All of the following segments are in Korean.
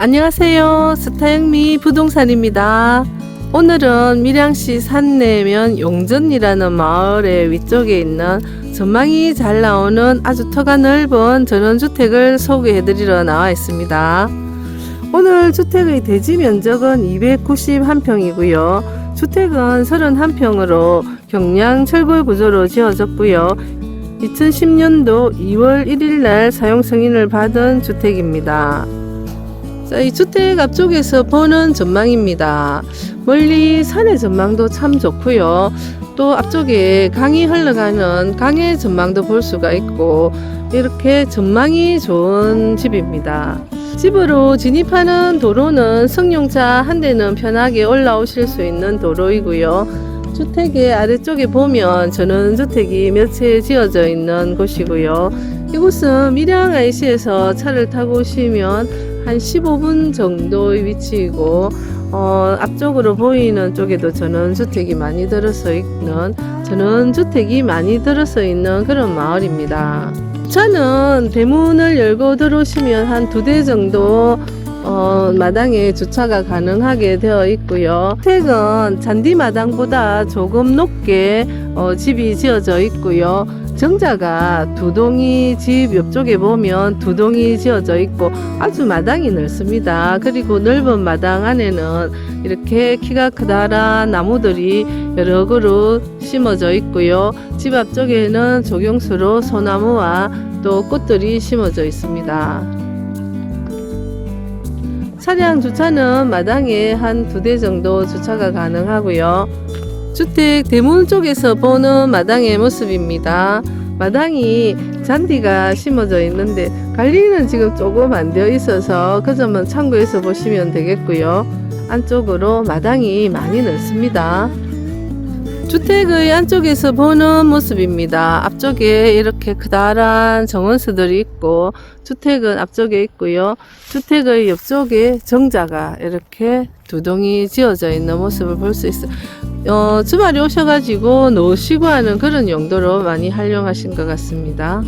안녕하세요. 스타영미 부동산입니다. 오늘은 밀양시 산내면 용전이라는 마을의 위쪽에 있는 전망이 잘 나오는 아주 터가 넓은 전원주택을 소개해드리러 나와 있습니다. 오늘 주택의 대지 면적은 291평이고요. 주택은 31평으로 경량 철골 구조로 지어졌고요. 2010년도 2월 1일 날 사용 승인을 받은 주택입니다. 자, 이 주택 앞쪽에서 보는 전망입니다. 멀리 산의 전망도 참 좋고요. 또 앞쪽에 강이 흘러가는 강의 전망도 볼 수가 있고 이렇게 전망이 좋은 집입니다. 집으로 진입하는 도로는 승용차 한 대는 편하게 올라오실 수 있는 도로이고요. 주택의 아래쪽에 보면 전원주택이 몇 채 지어져 있는 곳이고요. 이곳은 밀양 IC에서 차를 타고 오시면 한 15분 정도의 위치이고 어, 앞쪽으로 보이는 쪽에도 전원주택이 많이 들어서 있는 전원주택이 많이 들어서 있는 그런 마을입니다. 차는 대문을 열고 들어오시면 한 두 대 정도 어, 마당에 주차가 가능하게 되어 있고요. 주택은 잔디 마당보다 조금 높게 어, 집이 지어져 있고요. 정자가 두 동이 집 옆쪽에 보면 두 동이 지어져 있고 아주 마당이 넓습니다. 그리고 넓은 마당 안에는 이렇게 키가 크다란 나무들이 여러 그루 심어져 있고요. 집 앞쪽에는 조경수로 소나무와 또 꽃들이 심어져 있습니다. 차량 주차는 마당에 한 두 대 정도 주차가 가능하고요. 주택 대문 쪽에서 보는 마당의 모습입니다. 마당이 잔디가 심어져 있는데 관리는 지금 조금 안 되어 있어서 그 점은 참고해서 보시면 되겠고요. 안쪽으로 마당이 많이 넓습니다. 주택의 안쪽에서 보는 모습입니다. 앞쪽에 이렇게 크다란 정원수들이 있고 주택은 앞쪽에 있고요. 주택의 옆쪽에 정자가 이렇게 두 동이 지어져 있는 모습을 볼 수 있어요. 어, 주말에 오셔가지고 노시고 하는 그런 용도로 많이 활용하신 것 같습니다.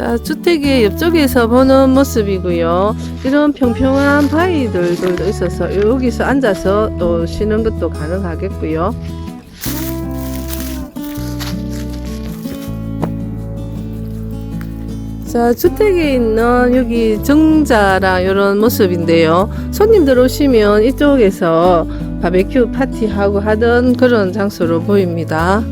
자, 주택의 옆쪽에서 보는 모습이고요. 이런 평평한 바위들도 있어서 여기서 앉아서 또 쉬는 것도 가능하겠고요. 자, 주택에 있는 여기 정자랑 이런 모습인데요. 손님들 오시면 이쪽에서 바베큐 파티하고 하던 그런 장소로 보입니다.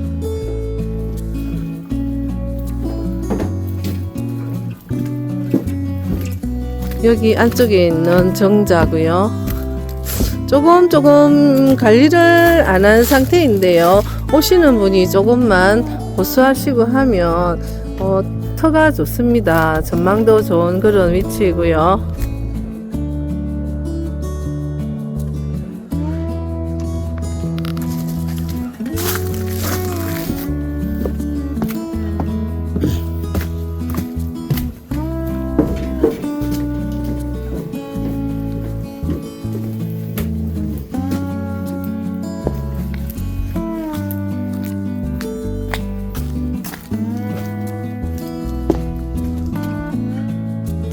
여기 안쪽에 있는 정자고요. 조금 조금 관리를 안 한 상태인데요. 오시는 분이 조금만 보수하시고 하면 어, 터가 좋습니다. 전망도 좋은 그런 위치이고요.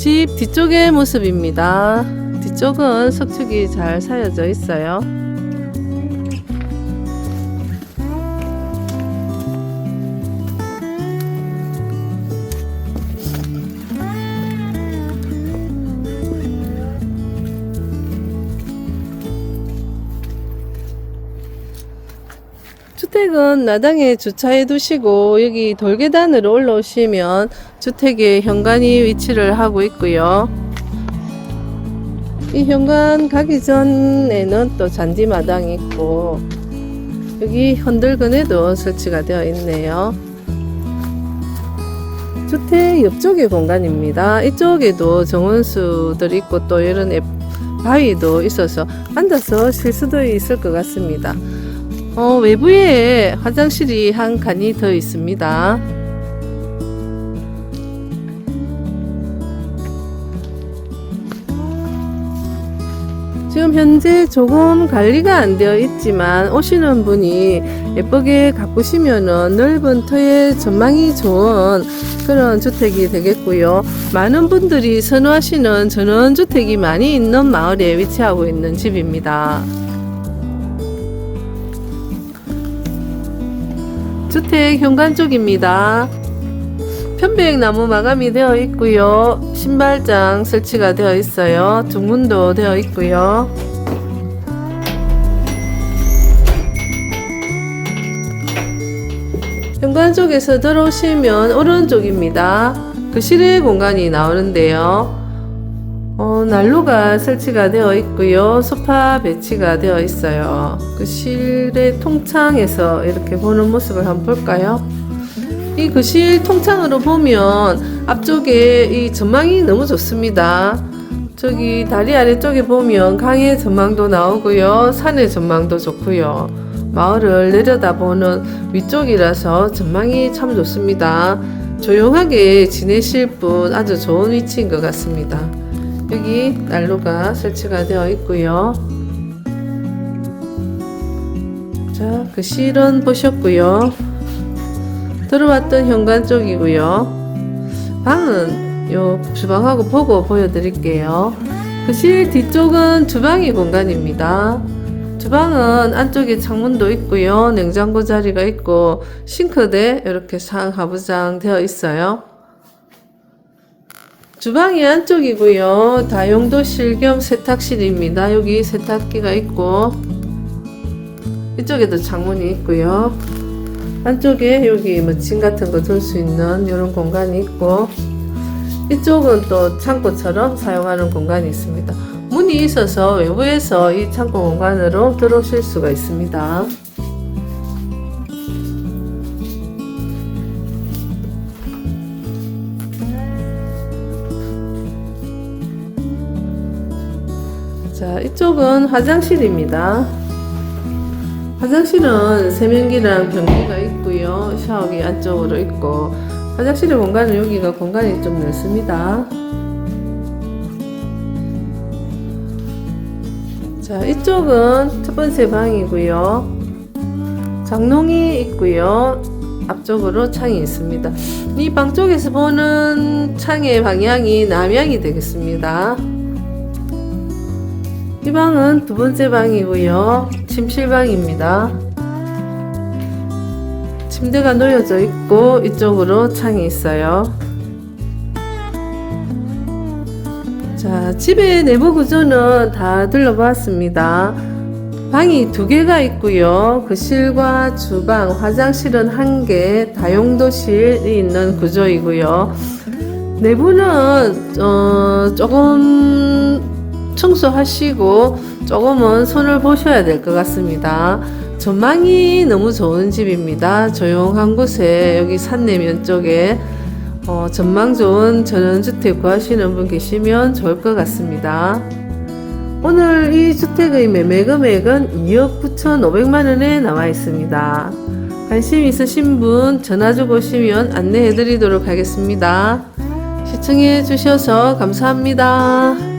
집 뒤쪽의 모습입니다. 뒤쪽은 석축이 잘 사여져 있어요. 주택은 마당에 주차해 두시고 여기 돌계단으로 올라오시면 주택의 현관이 위치를 하고 있고요. 이 현관 가기 전에는 또 잔디 마당이 있고 여기 흔들근에도 설치가 되어 있네요. 주택 옆쪽의 공간입니다. 이쪽에도 정원수들이 있고 또 이런 애- 바위도 있어서 앉아서 쉴 수도 있을 것 같습니다. 어, 외부에 화장실이 한 칸이 더 있습니다. 지금 현재 조금 관리가 안 되어 있지만 오시는 분이 예쁘게 가꾸시면은 넓은 터에 전망이 좋은 그런 주택이 되겠고요. 많은 분들이 선호하시는 전원주택이 많이 있는 마을에 위치하고 있는 집입니다. 주택 현관 쪽입니다. 편백나무 마감이 되어 있고요. 신발장 설치가 되어 있어요. 중문도 되어 있고요. 현관 쪽에서 들어오시면 오른쪽입니다. 그 실외 공간이 나오는데요. 어, 난로가 설치가 되어 있고요. 소파 배치가 되어 있어요. 그 실내 통창에서 이렇게 보는 모습을 한번 볼까요? 이 거실 통창으로 보면 앞쪽에 이 전망이 너무 좋습니다. 저기 다리 아래쪽에 보면 강의 전망도 나오고요. 산의 전망도 좋고요. 마을을 내려다보는 위쪽이라서 전망이 참 좋습니다. 조용하게 지내실 분 아주 좋은 위치인 것 같습니다. 여기 난로가 설치가 되어 있고요. 자, 그 실은 보셨고요. 들어왔던 현관 쪽이고요. 방은 요 주방하고 보고 보여드릴게요. 그 실 뒤쪽은 주방이 공간입니다. 주방은 안쪽에 창문도 있고요. 냉장고 자리가 있고 싱크대 이렇게 상 하부장 되어 있어요. 주방이 안쪽이고요. 다용도실 겸 세탁실입니다. 여기 세탁기가 있고 이쪽에도 창문이 있고요. 안쪽에 여기 뭐 짐 같은 거 둘 수 있는 이런 공간이 있고 이쪽은 또 창고처럼 사용하는 공간이 있습니다. 문이 있어서 외부에서 이 창고 공간으로 들어오실 수가 있습니다. 자, 이쪽은 화장실입니다. 화장실은 세면기랑 변기가 있고요. 샤워기 안쪽으로 있고 화장실의 공간은 여기가 공간이 좀 넓습니다. 자, 이쪽은 첫 번째 방이고요. 장롱이 있고요. 앞쪽으로 창이 있습니다. 이 방 쪽에서 보는 창의 방향이 남향이 되겠습니다. 이 방은 두 번째 방이고요. 침실방입니다. 침대가 놓여져 있고 이쪽으로 창이 있어요. 자, 집의 내부 구조는 다 둘러봤습니다. 방이 두 개가 있고요. 거실과 주방, 화장실은 한 개, 다용도실이 있는 구조이고요. 내부는 어, 조금 청소하시고 조금은 손을 보셔야 될 것 같습니다. 전망이 너무 좋은 집입니다. 조용한 곳에 여기 산내면 쪽에 어, 전망 좋은 전원주택 구하시는 분 계시면 좋을 것 같습니다. 오늘 이 주택의 매매 금액은 2억 9천5백만 원에 나와 있습니다. 관심 있으신 분 전화 주고 오시면 안내해 드리도록 하겠습니다. 시청해 주셔서 감사합니다.